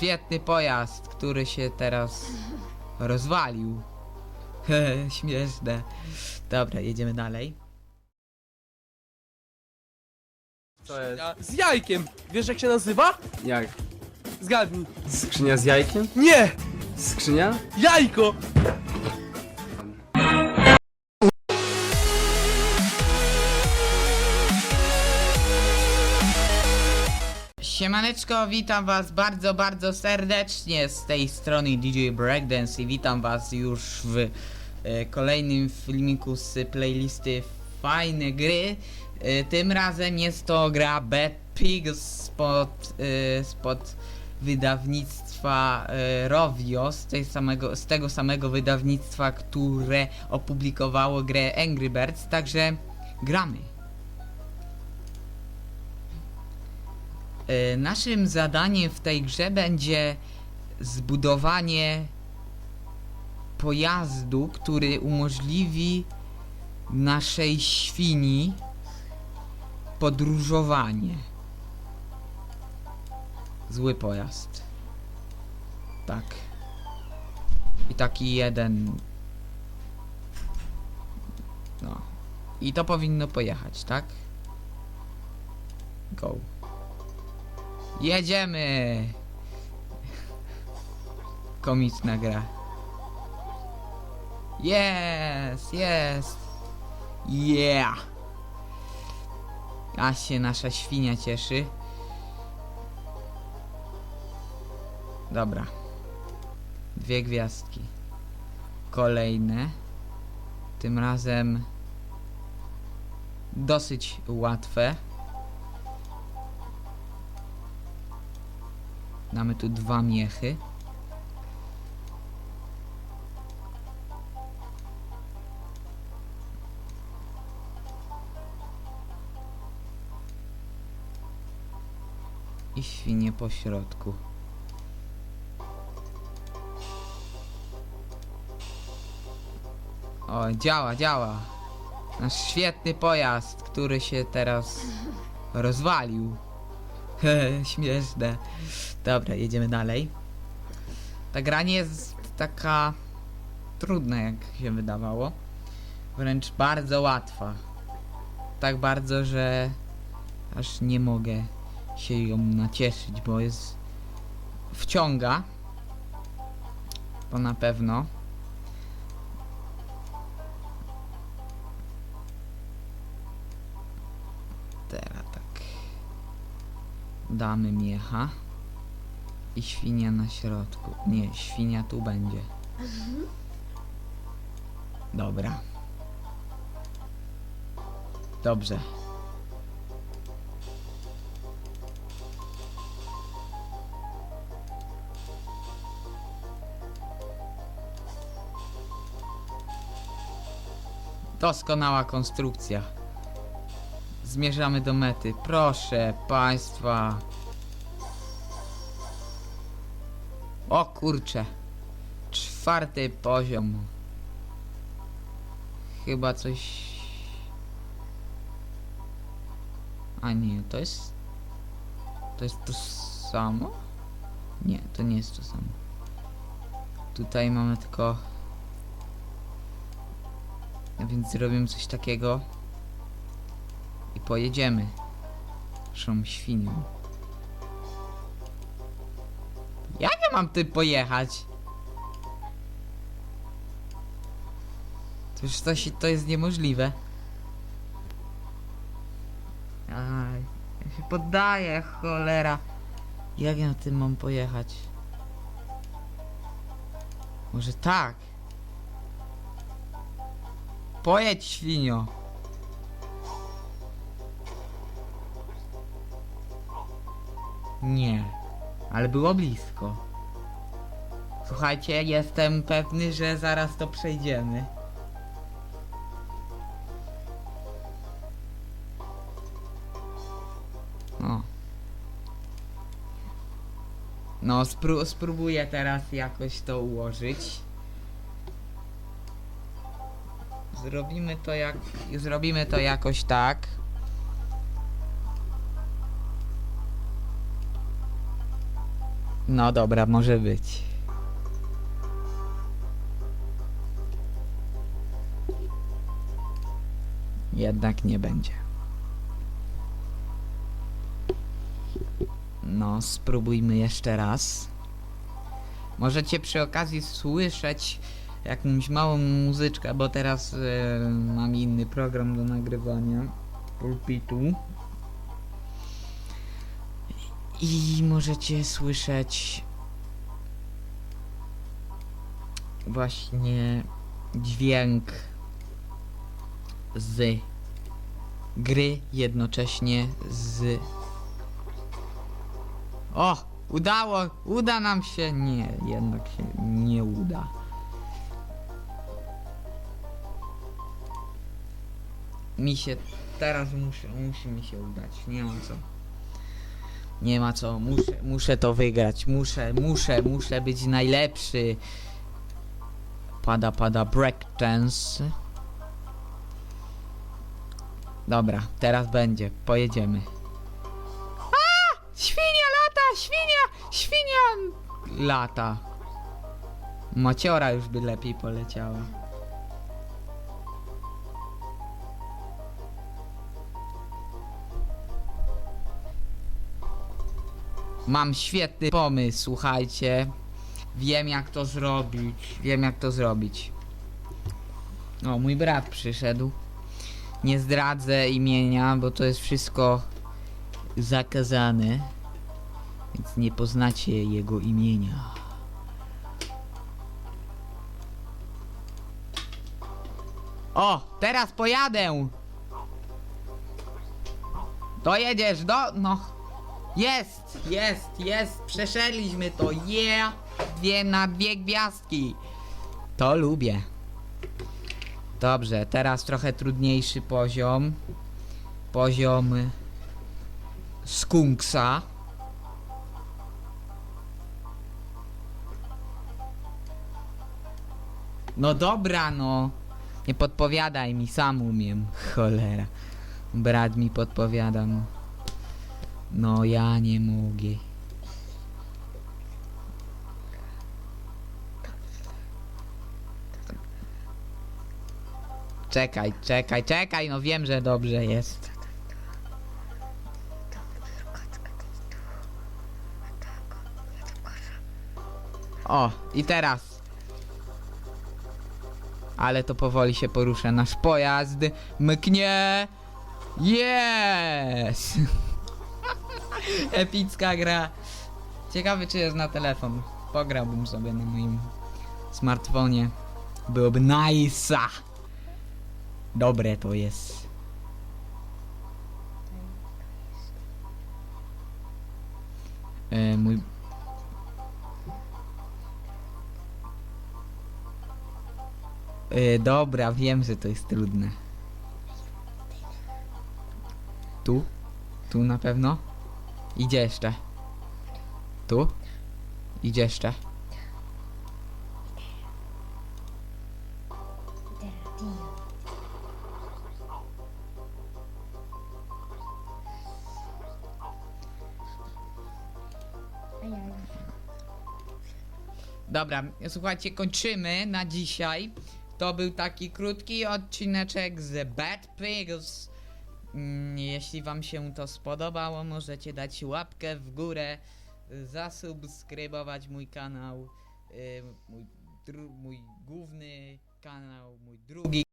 świetny pojazd, który się teraz rozwalił. Hehe, Śmieszne. Dobra, jedziemy dalej. To jest. Z jajkiem! Wiesz jak się nazywa? Jak? Zgadnij. Skrzynia z jajkiem? Nie! Skrzynia? Jajko! Siemaneczko, witam was bardzo, bardzo serdecznie z tej strony DJ Breakdance i witam was już w e, kolejnym filmiku z playlisty Fajne Gry. E, tym razem jest to gra Bad Pig spod, e, spod wydawnictwa e, Rovio, z, tej samego, z tego samego wydawnictwa, które opublikowało grę Angry Birds, także gramy. Naszym zadaniem w tej grze będzie zbudowanie pojazdu, który umożliwi naszej świni podróżowanie. Zły pojazd. Tak. I taki jeden. No. I to powinno pojechać, tak? Go. Jedziemy! Komiczna gra. Jest, jest. Yeah! A się nasza świnia cieszy. Dobra. Dwie gwiazdki. Kolejne. Tym razem dosyć łatwe. Mamy tu dwa miechy. I świnie po środku. O, działa, działa. Nasz świetny pojazd, który się teraz rozwalił. Śmieszne. Dobra, jedziemy dalej. Ta gra nie jest taka trudna, jak się wydawało. Wręcz bardzo łatwa. Tak bardzo, że aż nie mogę się ją nacieszyć, bo jest wciąga. To na pewno. Damy miecha. I świnia na środku. Nie, świnia tu będzie. Dobra. Dobrze. Doskonała konstrukcja. Zmierzamy do mety. Proszę państwa. O kurcze. Czwarty poziom. Chyba coś. A nie, to jest. To jest to samo? Nie, to nie jest to samo. Tutaj mamy tylko. Więc zrobimy coś takiego. I pojedziemy. Szą świnią. Ja mam ty pojechać? To już to, się, to jest niemożliwe. Aj, ja się poddaję, cholera. Jak ja tym mam pojechać? Może tak? Pojedź, świnio. Nie, ale było blisko. Słuchajcie, jestem pewny, że zaraz to przejdziemy. No. No, spró spróbuję teraz jakoś to ułożyć. Zrobimy to jak... Zrobimy to jakoś tak. No dobra, może być. Jednak nie będzie. No, spróbujmy jeszcze raz. Możecie przy okazji słyszeć jakąś małą muzyczkę, bo teraz e, mam inny program do nagrywania pulpitu. I możecie słyszeć właśnie dźwięk z gry jednocześnie z o! Udało! Uda nam się! Nie, jednak się nie uda. Mi się teraz muszę, musi mi się udać. Nie ma co. Nie ma co. Muszę, muszę to wygrać. Muszę, muszę, muszę być najlepszy. Pada, pada breakdance. Dobra, teraz będzie. Pojedziemy. Świnia lata! Świnia! Świnia lata. Maciora już by lepiej poleciała. Mam świetny pomysł, słuchajcie. Wiem jak to zrobić. Wiem jak to zrobić. O, mój brat przyszedł. Nie zdradzę imienia, bo to jest wszystko zakazane. Więc nie poznacie jego imienia. O, teraz pojadę! Dojedziesz do... no... Jest, jest, jest, przeszedliśmy to, yeah! Dwie na dwie gwiazdki. To lubię. Dobrze, teraz trochę trudniejszy poziom. Poziom skunksa. No dobra, no. Nie podpowiadaj mi, sam umiem. Cholera. Brat mi podpowiada, no. No ja nie mogę. Czekaj, czekaj, czekaj, no wiem, że dobrze jest. O, i teraz. Ale to powoli się porusza nasz pojazd. Mknie. Yes! Epicka gra. Ciekawy czy jest na telefon. Pograłbym sobie na moim smartfonie. Byłoby nice'a. Dobre to jest. E, mój... E, dobra, wiem, że to jest trudne. Tu? Tu na pewno? Idzie jeszcze. Tu? Idzie jeszcze. Dobra, słuchajcie, kończymy na dzisiaj. To był taki krótki odcineczek z Bad Pigs. Mm, Jeśli wam się to spodobało, możecie dać łapkę w górę, zasubskrybować mój kanał, y, mój, mój główny kanał, mój drugi